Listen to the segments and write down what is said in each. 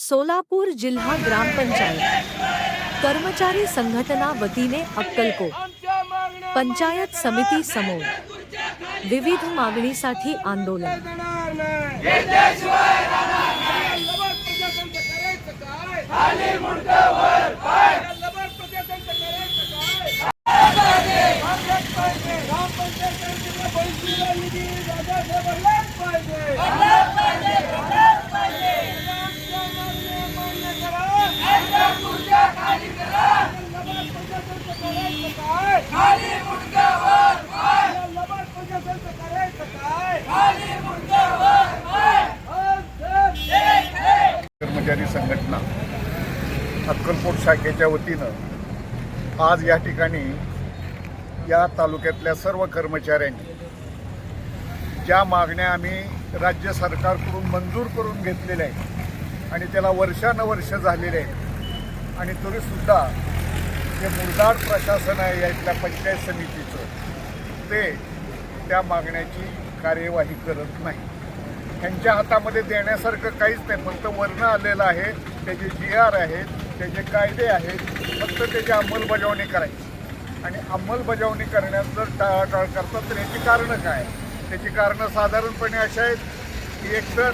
सोलापूर जिल्हा ग्रामपंचायत कर्मचारी संघटना वतीने अक्कलको. पंचायत समिती समोर. विविध मागणीसाठी आंदोलन. कर्मचारी संघटना अक्कलकोट शाखेच्या वतीनं आज या ठिकाणी या तालुक्यातल्या सर्व कर्मचाऱ्यांनी ज्या मागण्या आम्ही राज्य सरकारकडून मंजूर करून घेतलेल्या आहेत आणि त्याला वर्षानुवर्ष झालेले आहेत आणि तरीसुद्धा जे मुरदाड प्रशासन आहे या इथल्या पंचायत समितीचं ते त्या मागण्याची कार्यवाही करत नाही. त्यांच्या हातामध्ये देण्यासारखं काहीच नाही. फक्त वर्ण आलेलं आहे. त्याचे जी आर आहेत त्याचे कायदे आहेत. फक्त त्याची अंमलबजावणी करायची. आणि अंमलबजावणी करण्यात जर टाळाटाळ करतात तर याची कारणं काय? त्याची कारणं साधारणपणे अशी आहेत की एकतर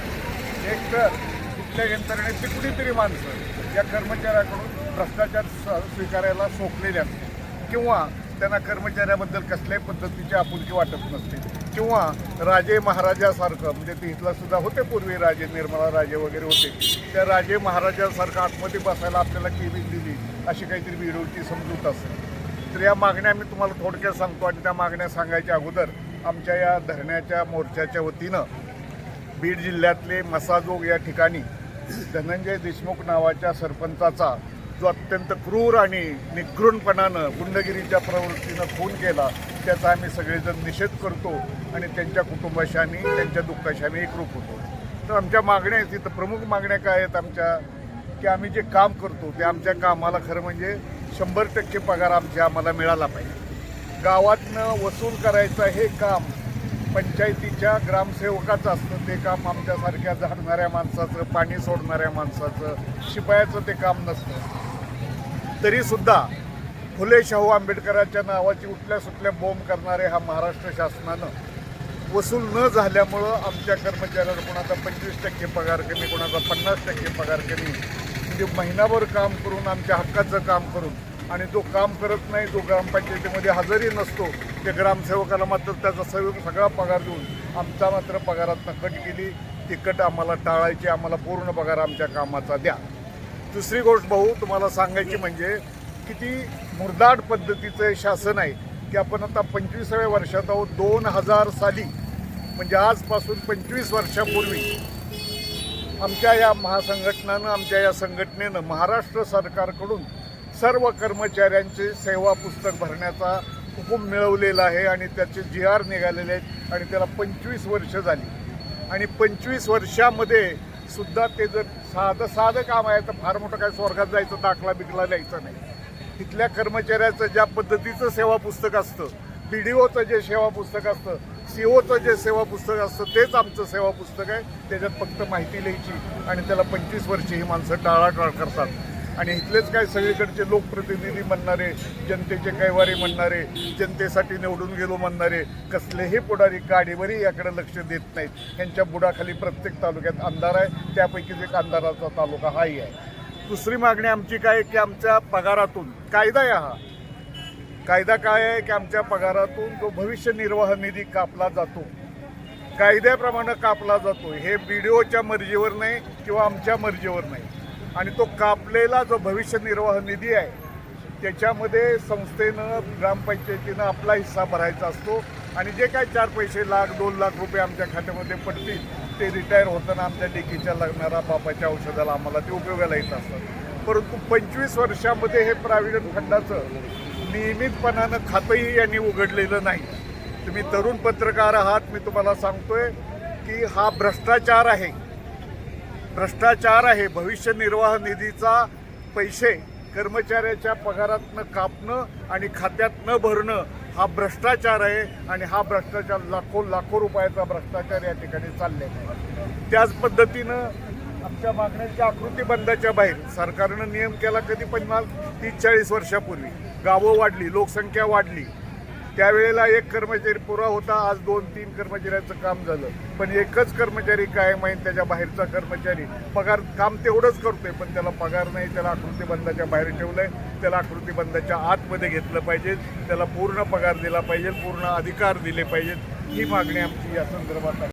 एकतर कुठल्या यंत्रणेची कुणीतरी माणसं या कर्मचाऱ्याकडून भ्रष्टाचार स- स्वीकारायला सोपलेले असते किंवा त्यांना कर्मचाऱ्याबद्दल कसल्याही पद्धतीची आपुलकी वाटत नसते. किंवा राजे महाराजासारखं म्हणजे ते इथला सुद्धा होते पूर्वी राजे निर्मला राजे वगैरे होते. त्या राजे महाराजासारखं आतमध्ये बसायला आपल्याला केबिन दिली अशी काहीतरी विरोधची समजूत असेल. तर या मागण्या मी तुम्हाला थोडक्यात सांगतो आणि त्या मागण्या सांगायच्या अगोदर आमच्या या धरण्याच्या मोर्चाच्या वतीनं बीड जिल्ह्यातले मसाजोग या ठिकाणी धनंजय देशमुख नावाच्या सरपंचाचा जो अत्यंत क्रूर आणि निकृणपणानं गुंडगिरीच्या प्रवृत्तीनं खून केला त्याचा आम्ही सगळेजण निषेध करतो आणि त्यांच्या कुटुंबाशी आम्ही त्यांच्या दुःखाशी आम्ही एकरूप होतो. तर आमच्या मागण्या आहेत तिथं प्रमुख मागण्या काय आहेत आमच्या की आम्ही जे काम करतो ते आमच्या कामाला खरं म्हणजे शंभर टक्के पगार आमच्या आम्हाला मिळाला पाहिजे. गावातनं वसूल करायचं हे काम पंचायतीच्या ग्रामसेवकाचं असतं ते काम आमच्यासारख्या झाडणाऱ्या माणसाचं पाणी सोडणाऱ्या माणसाचं शिपायाचं ते काम नसतं. तरीसुद्धा फुले शाहू आंबेडकरांच्या नावाची उठल्या सुटल्या बोंब करणारे हा महाराष्ट्र शासनानं वसूल न झाल्यामुळं आमच्या कर्मचाऱ्यांना कोणाचा पंचवीस टक्के पगार कमी कोणाचा पन्नास टक्के पगार कमी. म्हणजे महिनाभर काम करून आमच्या हक्काचं काम करून आणि जो काम करत नाही जो ग्रामपंचायतीमध्ये हजरही नसतो ते ग्रामसेवकाला मात्र त्याचा सर्व सगळा पगार देऊन आमचा मात्र पगारातनं कट केली. ती कट आम्हाला टाळायची आम्हाला पूर्ण पगार आमच्या कामाचा द्या. दुसरी गोष्ट भाऊ तुम्हाला सांगायची म्हणजे किती मुरदाड पद्धतीचं शासन आहे की आपण आता पंचवीसाव्या वर्षात आहोत दोन हजार साली म्हणजे आजपासून पंचवीस वर्षापूर्वी आमच्या या महासंघटनानं आमच्या या संघटनेनं महाराष्ट्र सरकारकडून सर्व कर्मचाऱ्यांचे सेवा पुस्तक भरण्याचा हुकूम मिळवलेला आहे आणि त्याचे जी आर निघालेले आहेत आणि त्याला पंचवीस वर्ष झाली. आणि पंचवीस वर्षामध्ये सुद्धा ते जर साधं साधं काम आहे तर फार मोठं काय स्वर्गात जायचं दाखला बिकला द्यायचा नाही. तिथल्या कर्मचाऱ्याचं ज्या पद्धतीचं सेवा पुस्तक असतं पी डी ओचं जे सेवा पुस्तक असतं सी ओचं जे सेवा पुस्तक असतं तेच आमचं सेवा पुस्तक आहे. त्याच्यात फक्त माहिती लिहायची आणि त्याला पंचवीस वर्ष ही माणसं टाळाटाळ करतात. आणि इथलेच काय सगळीकडचे लोकप्रतिनिधी म्हणणारे जनतेचे कैवारी म्हणणारे जनतेसाठी निवडून गेलो म्हणणारे कसलेही पुढारी गाडीवरही याकडे लक्ष देत नाहीत. यांच्या बुडाखाली प्रत्येक तालुक्यात अंधार आहे. त्यापैकीच एक अंधाराचा तालुका हाही आहे. दुसरी मागणी आमची काय आहे की आमच्या पगारातून कायदा आहे हा. कायदा काय आहे की आमच्या पगारातून जो भविष्य निर्वाह निधी कापला जातो कायद्याप्रमाणे कापला जातो हे बी डी ओच्या मर्जीवर नाही किंवा आमच्या मर्जीवर नाही. आणि तो कापलेला जो भविष्य निर्वाह निधी आहे त्याच्यामध्ये संस्थेनं ग्रामपंचायतीनं आपला हिस्सा भरायचा असतो आणि जे काय चार पैसे लाख दोन लाख रुपये आमच्या खात्यामध्ये पडतील ते रिटायर होताना आमच्या लेकीच्या लागणारा बापाच्या औषधाला आम्हाला ते उपयोगाला येत असतात. परंतु पंचवीस वर्षामध्ये हे प्राव्हिडंट फंडाचं नियमितपणानं खातंही यांनी उघडलेलं नाही. तुम्ही तरुण पत्रकार आहात मी तुम्हाला सांगतोय की हा भ्रष्टाचार आहे. भ्रष्टाचार आहे. भविष्य निर्वाह निधीचा पैसे कर्मचाऱ्याच्या पगारातनं कापणं आणि खात्यात न भरणं हा भ्रष्टाचार आहे आणि हा भ्रष्टाचार लाखो लाखो रुपयाचा भ्रष्टाचार या ठिकाणी चाललेला आहे त्याच पद्धतीनं आमच्या मागण्यांच्या आकृती बंदाच्या बाहेर सरकारनं नियम केला कधी पन्नास तीस चाळीस वर्षापूर्वी. गावं वाढली लोकसंख्या वाढली. त्यावेळेला एक कर्मचारी पुरा होता आज दोन तीन कर्मचाऱ्यांचं काम झालं. पण एकच कर्मचारी कायम आहे त्याच्या बाहेरचा कर्मचारी. पगार काम तेवढंच करतोय पण त्याला पगार नाही त्याला आकृतीबंधाच्या बाहेर ठेवलंय. त्याला आकृतीबंधाच्या आतमध्ये घेतलं पाहिजे. त्याला पूर्ण पगार दिला पाहिजे पूर्ण अधिकार दिले पाहिजेत. ही मागणी आमची या संदर्भात आहे.